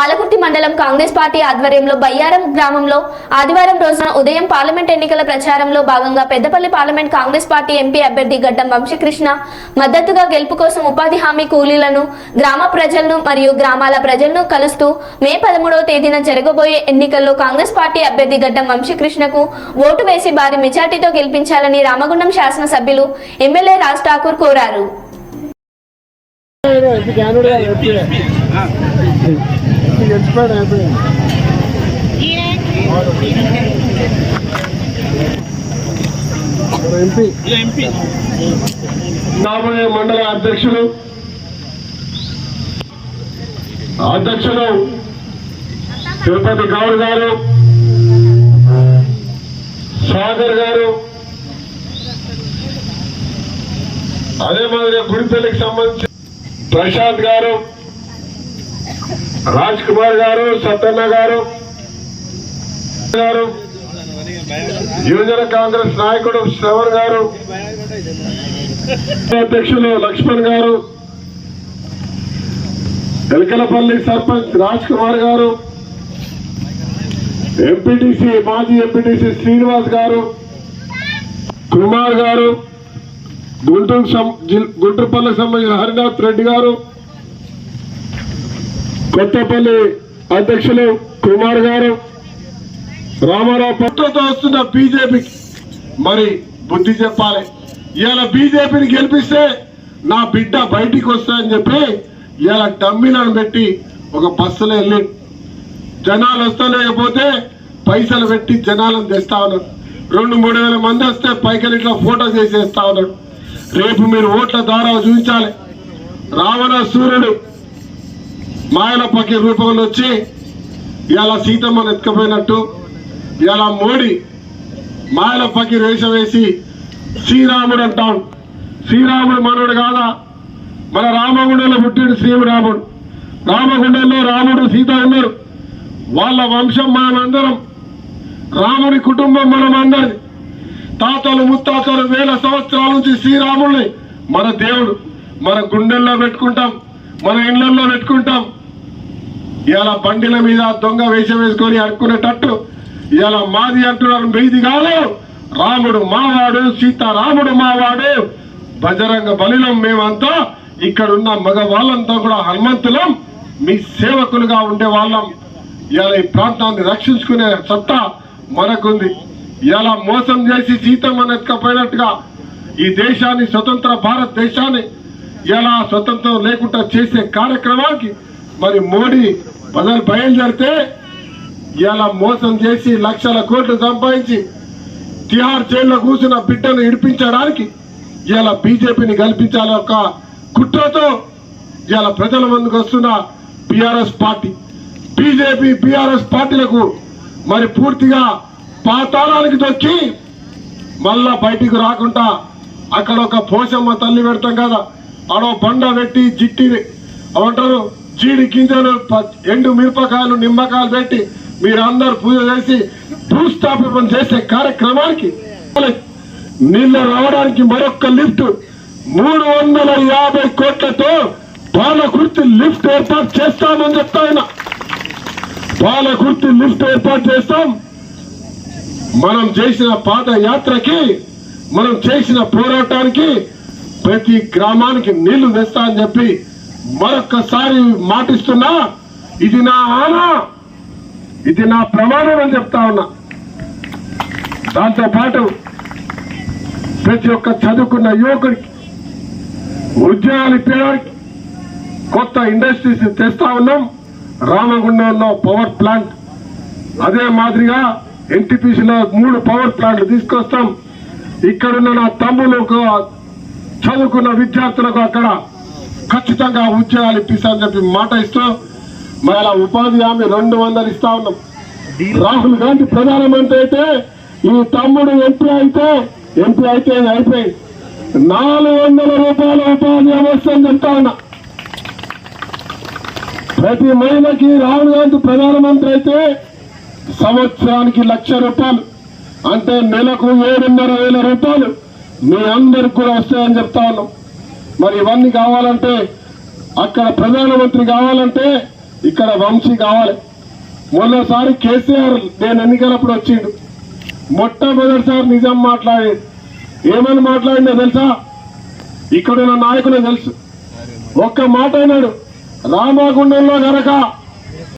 పాలకుర్తి మండలం కాంగ్రెస్ పార్టీ ఆధ్వర్యంలో బయ్యారం గ్రామంలో ఆదివారం రోజున ఉదయం పార్లమెంట్ ఎన్నికల ప్రచారంలో భాగంగా Peddapalli parliament Congress party MP అభ్యర్థి గడ్డం వంశీకృష్ణ మద్దతుగా గెలుపు కోసం ఉపాధి హామీ కూలీలను గ్రామ ప్రజలను మరియు గ్రామాల ప్రజలను కలుస్తూ మే పదమూడవ తేదీన జరగబోయే ఎన్నికల్లో కాంగ్రెస్ పార్టీ అభ్యర్థి గడ్డం వంశీకృష్ణకు ఓటు వేసి భారీ మెజార్టీతో గెలిపించాలని రామగుండం శాసనసభ్యులు ఎమ్మెల్యే రాజ్ ఠాకూర్ కోరారు. గెలిచిపోయాడు అయిపోయింది ఎంపీ రాబోయే మండల అధ్యక్షులు అధ్యక్షులు తిరుపతి గౌడ్ గారు సాగర్ గారు అదే మాదిరిగా గుడిపల్లికి సంబంధించి ప్రశాంత్ గారు రాజ్ కుమార్ గారు సత్తన్న గారు గారు యువజన కాంగ్రెస్ నాయకుడు శ్రవణ్ గారు అధ్యక్షులు లక్ష్మణ్ గారు ఎలకలపల్లి సర్పంచ్ రాజ్ కుమార్ గారు ఎంపీటీసీ మాజీ ఎంపీటీసీ శ్రీనివాస్ గారు కుమార్ గారు గుంటూరు సం- గుంటూరుపల్లికి సంబంధించిన హరినాథ్ రెడ్డి గారు కొత్తపల్లి అధ్యక్షులు కుమార్ గారు రామారావు పట్టుతో వస్తున్న బీజేపీకి మరి బుద్ధి చెప్పాలి. ఇవాళ బీజేపీని గెలిపిస్తే నా బిడ్డ బయటికి వస్తాయని చెప్పి ఇవాళ డమ్మీలను పెట్టి ఒక బస్సులో వెళ్ళి జనాలు వస్తలేకపోతే పైసలు పెట్టి జనాలను తెస్తా ఉన్నాడు రెండు మూడు వేల మంది వస్తే పైకలు ఇట్లా ఫోటో చేసేస్తా ఉన్నాడు రేపు మీరు ఓట్ల ద్వారా చూపించాలి. రావణ సూర్యుడు మాయల రూపంలో వచ్చి ఇలా సీతమ్మను ఎత్తుకపోయినట్టు ఇలా మోడీ మాయల పకి వేషం వేసి శ్రీరాముడు అంటాం. శ్రీరాముడు మనవుడు కాదా? మన రామగుండంలో పుట్టిన శ్రీరాముడు. రామగుండంలో రాముడు సీత ఉన్నారు. వాళ్ళ వంశం మనందరం రాముడి కుటుంబం మనం అందరిది తాతలు ముత్తాతలు వేల సంవత్సరాల నుంచి శ్రీరాముల్ని మన దేవుడు మన గుండెల్లో పెట్టుకుంటాం మన ఇళ్ళలో పెట్టుకుంటాం. ఇలా బండిల మీద దొంగ వేషం వేసుకొని అడుక్కునేటట్టు ఇలా మాది అంటున్నారు మీది కాదు. రాముడు మావాడు సీతారాముడు మావాడు. బజరంగ బలిలం మేమంతా ఇక్కడున్న మగవాళ్ళంతా కూడా హనుమంతులం మీ సేవకులుగా ఉండే వాళ్ళం. ఇలా ఈ ప్రాంతాన్ని రక్షించుకునే సత్తా మనకుంది. ఇలా మోసం చేసి జీతం ఎత్తుకపోయినట్టుగా ఈ దేశాన్ని స్వతంత్ర భారతదేశాన్ని ఎలా స్వతంత్రం లేకుండా చేసే కార్యక్రమానికి మరి మోడీ బదలు బయలుదేరితే ఇలా మోసం చేసి లక్షల కోట్లు సంపాదించి తిహార్ జైల్లో కూర్చున్న బిడ్డను ఇడిపించడానికి ఇలా బీజేపీని కల్పించాలి ఒక కుట్రతో ఇలా ప్రజల ముందుకు వస్తున్న బీఆర్ఎస్ పార్టీ. బీజేపీ బీఆర్ఎస్ పార్టీలకు మరి పూర్తిగా పాతాళానికి దొక్కి మళ్ళా బయటికి రాకుండా అక్కడ ఒక పోషమ్మ తల్లి పెడతాం కదా ఆడో బండ పెట్టి జిట్టి ఏమంటారు జీడి గింజలు ప- ఎండు మిరపకాయలు నిమ్మకాయలు పెట్టి మీరందరూ పూజ చేసి భూస్థాపన చేసే కార్యక్రమానికి నీళ్ళు రావడానికి మరొక లిఫ్ట్ మూడు వందల యాభై కోట్లతో పాలకుర్తి లిఫ్ట్ ఏర్పాటు చేస్తామని చెప్తా ఉన్నా. పాలకుర్తి లిఫ్ట్ ఏర్పాటు చేస్తాం. మనం చేసిన పాదయాత్రకి మనం చేసిన పోరాటానికి ప్రతి గ్రామానికి నీళ్ళు తెస్తా అని చెప్పి మరొక్కసారి మాటిస్తున్నా ఇది నా ఆన ఇది నా ప్రమాణం అని చెప్తా ఉన్నా. దాంతోపాటు ప్రతి ఒక్క చదువుకున్న యువకుడికి ఉద్యోగాలు ఇప్పడానికి కొత్త ఇండస్ట్రీస్ తెస్తా ఉన్నాం. రామగుండంలో పవర్ ప్లాంట్ అదే మాదిరిగా ఎన్టీపీసీలో మూడు పవర్ ప్లాంట్లు తీసుకొస్తాం. ఇక్కడున్న నా తమ్ములకు చదువుకున్న విద్యార్థులకు అక్కడ ఖచ్చితంగా ఉద్యోగాలు ఇప్పిస్తామని చెప్పి మాట ఇస్తూ మరి అలా ఉపాధి హామీ రెండు వందలు ఇస్తా ఉన్నాం. రాహుల్ గాంధీ ప్రధానమంత్రి అయితే ఈ తమ్ముడు ఎంపీ అయితే ఎంపీ అయితే ఇది అయిపోయింది నాలుగు వందల రూపాయల ఉపాధి అని చెప్తా ఉన్నా. ప్రతి మహిళకి రాహుల్ గాంధీ ప్రధానమంత్రి అయితే సంవత్సరానికి లక్ష రూపాయలు. అంటే నెలకు ఏడున్నర వేల రూపాయలు మీ అందరికి కూడా వస్తాయని చెప్తా ఉన్నాం. మరి ఇవన్నీ కావాలంటే అక్కడ ప్రధానమంత్రి కావాలంటే ఇక్కడ వంశీ కావాలి. మొన్నసారి కేసీఆర్ నేను ఎన్నికలప్పుడు వచ్చిండు. మొట్టమొదటిసారి నిజం మాట్లాడేది. ఏమని మాట్లాడినా తెలుసా? ఇక్కడ ఉన్న నాయకులు తెలుసు. ఒక్క మాట అన్నాడు. రామాగుండంలో గనక